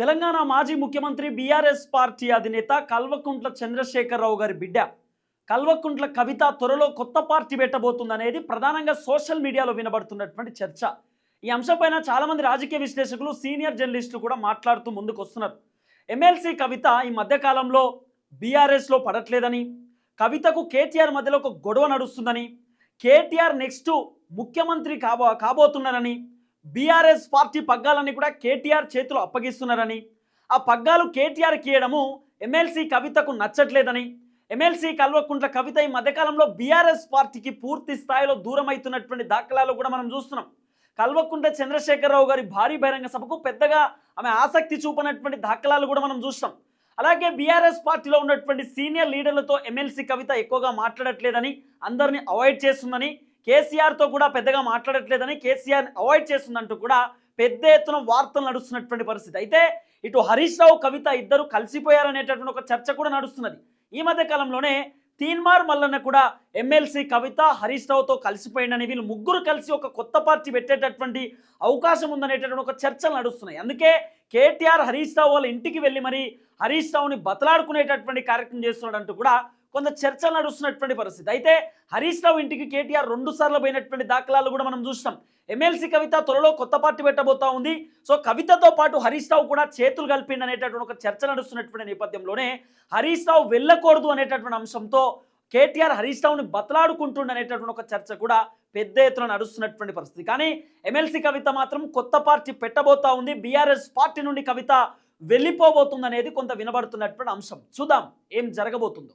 తెలంగాణ మాజీ ముఖ్యమంత్రి BRS party అధినేత కల్వకుంట్ల చంద్రశేఖరరావు గారి బిడ్డ. కల్వకుంట్ల కవిత త్వరలో కొత్త పార్టీ పెట్టబోతుందనేది ప్రధానంగా సోషల్ మీడియాలో వినబడుతున్నటువంటి చర్చ. ఈ అంశంపైన చాలామంది రాజకీయ విశ్లేషకులు సీనియర్ జర్నలిస్టులు కూడా మాట్లాడుతూ ముందుకు వస్తున్నారు ఎమ్మెల్సీ కవిత ఈ మధ్యకాలంలో బీఆర్ఎస్లో పడట్లేదని కవితకు కేటీఆర్ మధ్యలో ఒక గొడవ నడుస్తుందని కేటీఆర్ నెక్స్ట్ ముఖ్యమంత్రి కాబో కాబోతున్నారని బీఆర్ఎస్ పార్టీ పగ్గాలన్నీ కూడా కేటీఆర్ చేతిలో అప్పగిస్తున్నారని ఆ పగ్గాలు కేటీఆర్కి ఇవ్వడము ఎమ్మెల్సీ కవితకు నచ్చట్లేదని ఎమ్మెల్సీ కల్వకుంట్ల కవిత ఈ మధ్యకాలంలో బీఆర్ఎస్ పార్టీకి పూర్తి స్థాయిలో దూరం అవుతున్నటువంటి దాఖలాలు కూడా మనం చూస్తున్నాం. కల్వకుంట్ల చంద్రశేఖరరావు గారి భారీ బహిరంగ సభకు పెద్దగా ఆమె ఆసక్తి చూపనటువంటి దాఖలాలు కూడా మనం చూస్తాం. అలాగే బీఆర్ఎస్ పార్టీలో ఉన్నటువంటి సీనియర్ లీడర్లతో ఎమ్మెల్సీ కవిత ఎక్కువగా మాట్లాడట్లేదని అందరినీ అవాయిడ్ చేస్తుందని కేసీఆర్తో కూడా పెద్దగా మాట్లాడట్లేదని కేసీఆర్ అవాయిడ్ చేస్తుందంటూ కూడా పెద్ద ఎత్తున వార్తలు నడుస్తున్నటువంటి పరిస్థితి. అయితే ఇటు హరీష్ రావు కవిత ఇద్దరు కలిసిపోయారనేటటువంటి ఒక చర్చ కూడా నడుస్తున్నది. ఈ మధ్య కాలంలోనే తీన్మార్ మల్లన్న కూడా ఎమ్మెల్సీ కవిత హరీష్ రావుతో కలిసిపోయిందని వీళ్ళు ముగ్గురు కలిసి ఒక కొత్త పార్టీ పెట్టేటటువంటి అవకాశం ఉందనేటటువంటి ఒక చర్చలు నడుస్తున్నాయి. అందుకే కేటీఆర్ హరీష్ రావు వాళ్ళ ఇంటికి వెళ్ళి మరి హరీష్ రావుని బతలాడుకునేటటువంటి కార్యక్రమం చేస్తున్నాడంటూ కూడా కొంత చర్చలు నడుస్తున్నటువంటి పరిస్థితి. అయితే హరీష్ రావు ఇంటికి కేటీఆర్ రెండు సార్లు పోయినటువంటి దాఖలాలు కూడా మనం చూస్తాం ఎమ్మెల్సీ కవిత త్వరలో కొత్త పార్టీ పెట్టబోతా ఉంది. సో కవితతో పాటు హరీష్ రావు కూడా చేతులు కలిపిండి అనేటటువంటి ఒక చర్చ నడుస్తున్నటువంటి నేపథ్యంలోనే హరీష్ రావు వెళ్ళకూడదు అనేటటువంటి అంశంతో కేటీఆర్ హరీష్ రావుని బతలాడుకుంటుండ అనేటటువంటి ఒక చర్చ కూడా పెద్ద ఎత్తున నడుస్తున్నటువంటి పరిస్థితి. కానీ ఎమ్మెల్సీ కవిత మాత్రం కొత్త పార్టీ పెట్టబోతా ఉంది. బీఆర్ఎస్ పార్టీ నుండి కవిత వెళ్ళిపోబోతుంది అనేది కొంత వినబడుతున్నటువంటి అంశం. చూద్దాం ఏం జరగబోతుందో.